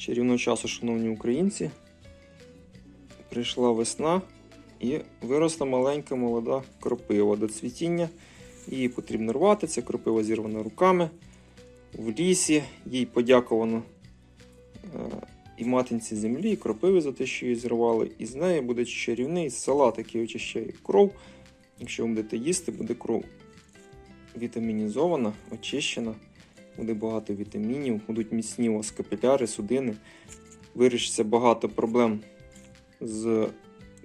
Чарівного часу, шановні українці. Прийшла весна і виросла маленька молода кропива до цвітіння. Її потрібно рвати. Це кропива зірвана руками в лісі. Їй подяковано е, і матинці землі, і кропиви за те, що її зірвали. І з неї буде чарівний салат, який очищає кров. Якщо ви будете їсти, буде кров вітамінізована, очищена, буде багато вітамінів, будуть міцні у вас капіляри, судини. Вирішиться багато проблем з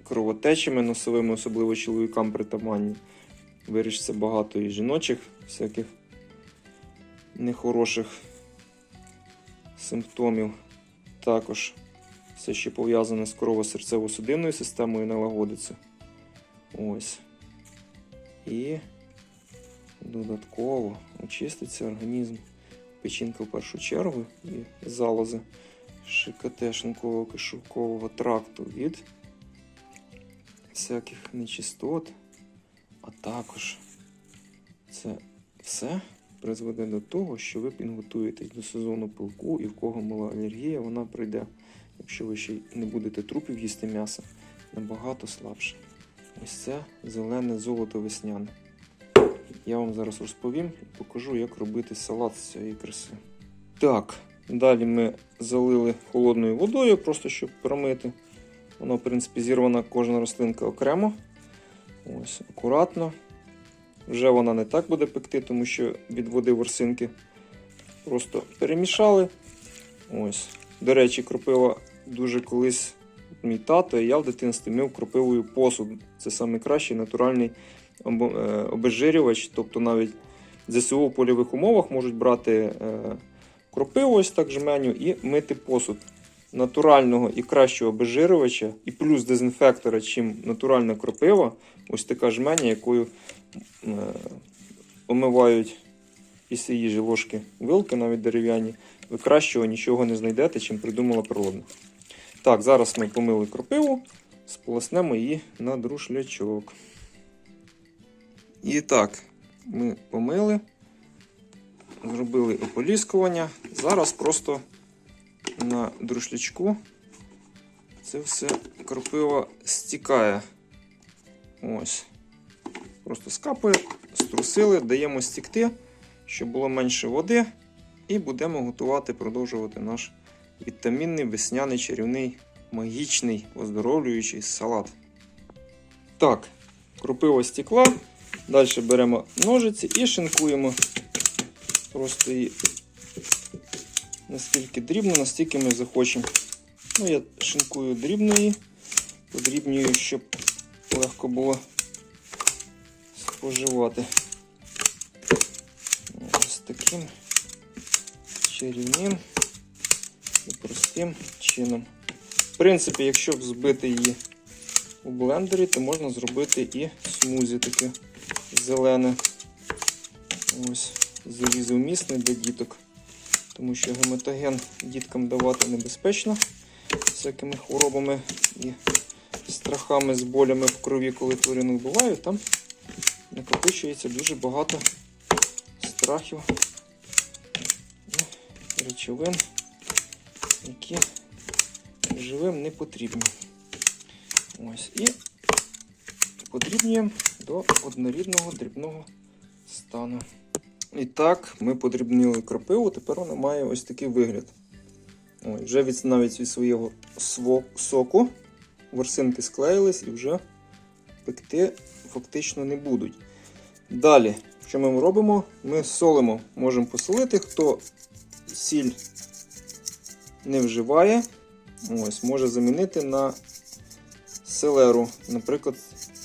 кровотечами носовими, особливо чоловікам притаманні. Вирішиться багато і жіночих всяких нехороших симптомів. Також все, що пов'язане з крово-серцево-судинною системою, налагодиться. Ось. І додатково очиститься організм. Печінка в першу чергу і залози шлунково кишкового тракту від всяких нечистот, а також це все призведе до того, що ви підготуєтесь до сезону пилку, і в кого мала алергія, вона прийде. Якщо ви ще не будете трупів їсти м'яса, набагато слабше. Ось це зелене золото весняне. Я вам зараз розповім і покажу, як робити салат з цієї краси. Так, далі ми залили холодною водою, просто щоб промити. Воно, в принципі, зірвана кожна рослинка окремо. Ось, акуратно. Вже вона не так буде пекти, тому що від води ворсинки просто перемішали. Ось. До речі, кропива дуже колись мій тато, і я в дитинстві мив кропивою посуд. Це найкращий натуральний обезжирювач. Тобто навіть ЗСУ в польових умовах можуть брати е, кропиву ось так жменю і мити посуд. Натурального і кращого обезжирювача, і плюс дезінфектора, чим натуральна кропива, ось така жменя, якою е, омивають після їжі ложки вилки, навіть дерев'яні. Ви кращого нічого не знайдете, чим придумала природа. Так, зараз ми помили кропиву, сполоснемо її на друшлячок. І так, ми помили, зробили ополіскування. Зараз просто на друшлячку це все кропива стікає. Ось. Просто скапує, струсили, даємо стікти, щоб було менше води. І будемо готувати, продовжувати наш вітамінний, весняний, чарівний, магічний, оздоровлюючий салат. Так, кропива стекла. Далі беремо ножиці і шинкуємо. Просто її наскільки дрібно, настільки ми захочемо. Ну, я шинкую дрібно подрібнюю, щоб легко було споживати. Ось таким чарівним і простим чином. В принципі, якщо б збити її у блендері, то можна зробити і смузі таке зелене. Ось, залізовмісне для діток. Тому що гематоген діткам давати небезпечно всякими хворобами і страхами з болями в крові, коли тварини вбивають, там накопичується дуже багато страхів і речовин, які живим не потрібні. Ось і подрібнюємо до однорідного дрібного стану. І так, ми подрібнили кропиву, тепер вона має ось такий вигляд. Ой, вже від, навіть від свого соку ворсинки склеїлись і вже пекти фактично не будуть. Далі, що ми робимо? Ми солимо, можемо посолити. Хто сіль не вживає, ось, може замінити на селеру, наприклад,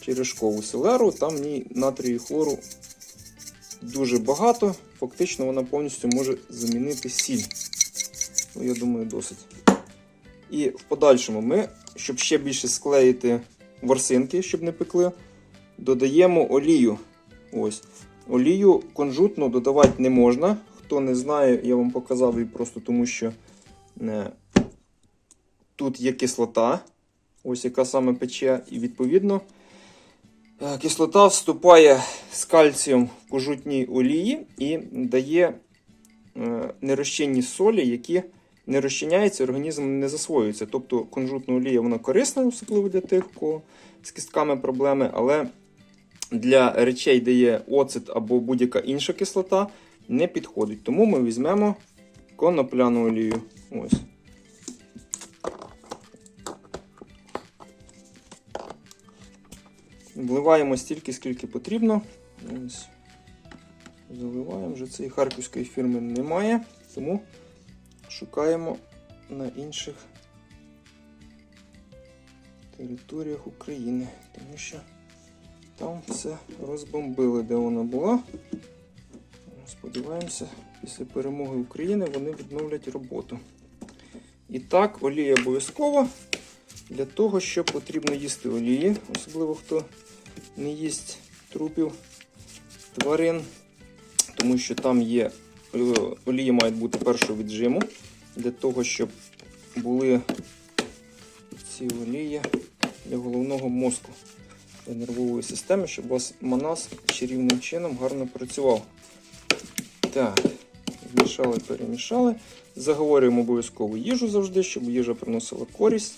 черешкову селеру, там ній натрію хлору дуже багато. Фактично вона повністю може замінити сіль. Ну, я думаю, досить. І в подальшому ми, щоб ще більше склеїти ворсинки, щоб не пекли, додаємо олію. Ось. Олію кунжутну додавати не можна. Хто не знає, я вам показав її просто тому, що е, тут є кислота, ось яка саме пече, і відповідно кислота вступає з кальцієм в кунжутній олії і дає е, нерозчинні солі, які не розчиняється, організм не засвоюється. Тобто кунжутна олія вона корисна, особливо для тих, у кого з кістками проблеми, але для речей, де є оцет або будь-яка інша кислота, не підходить. Тому ми візьмемо конопляну олію. Ось. Вливаємо стільки, скільки потрібно. Ось. Заливаємо вже цієї харківської фірми немає, тому шукаємо на інших територіях України, тому що там все розбомбили, де вона була. Сподіваємося, після перемоги України вони відновлять роботу. І так, олія обов'язково. Для того, що потрібно їсти олії, особливо хто не їсть трупів тварин, тому що там є е, олії мають бути першого віджиму, для того, щоб були ці олії для головного мозку, для нервової системи, щоб у вас манас чарівним чином гарно працював. Так, змішали, перемішали. Заговорюємо обов'язково їжу завжди, щоб їжа приносила користь.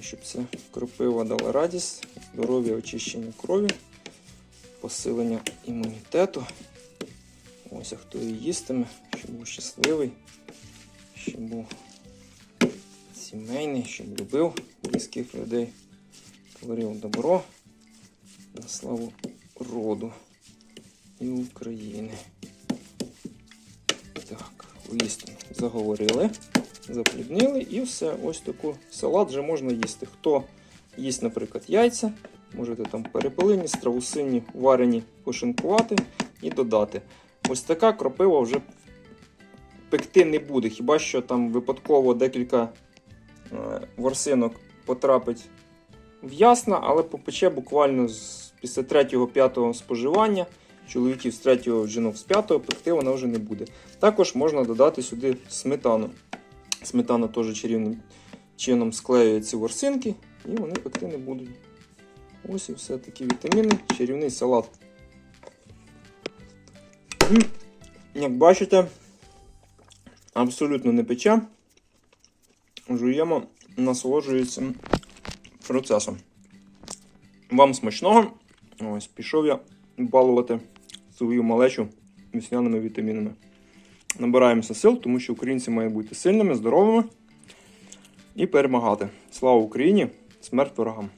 Щоб це кропива дала радість, здоров'я, очищення крові, посилення імунітету. Ось, а хто її їстиме, щоб був щасливий, щоб був сімейний, щоб любив близьких людей, творив добро на славу роду і України. Так, їсти заговорили, запліднили і все. Ось таку салат вже можна їсти. Хто їсть, наприклад, яйця, можете там перепелині, страусині, варені пошинкувати і додати. Ось така кропива вже пекти не буде. Хіба що там випадково декілька е, ворсинок потрапить в ясна, але попече буквально після 3-5 споживання. Чоловіків з 3 жінок з 5 пекти вона вже не буде. Також можна додати сюди сметану. Сметана теж чарівним чином склеює ці ворсинки і вони пекти не будуть. Ось і все такі вітаміни, чарівний салат. Як бачите, абсолютно не пече. Жуємо, насолоджується процесом. Вам смачного. Ось пішов я балувати свою малечу весняними вітамінами. Набираємося сил, тому що українці мають бути сильними, здоровими і перемагати. Слава Україні! Смерть ворогам!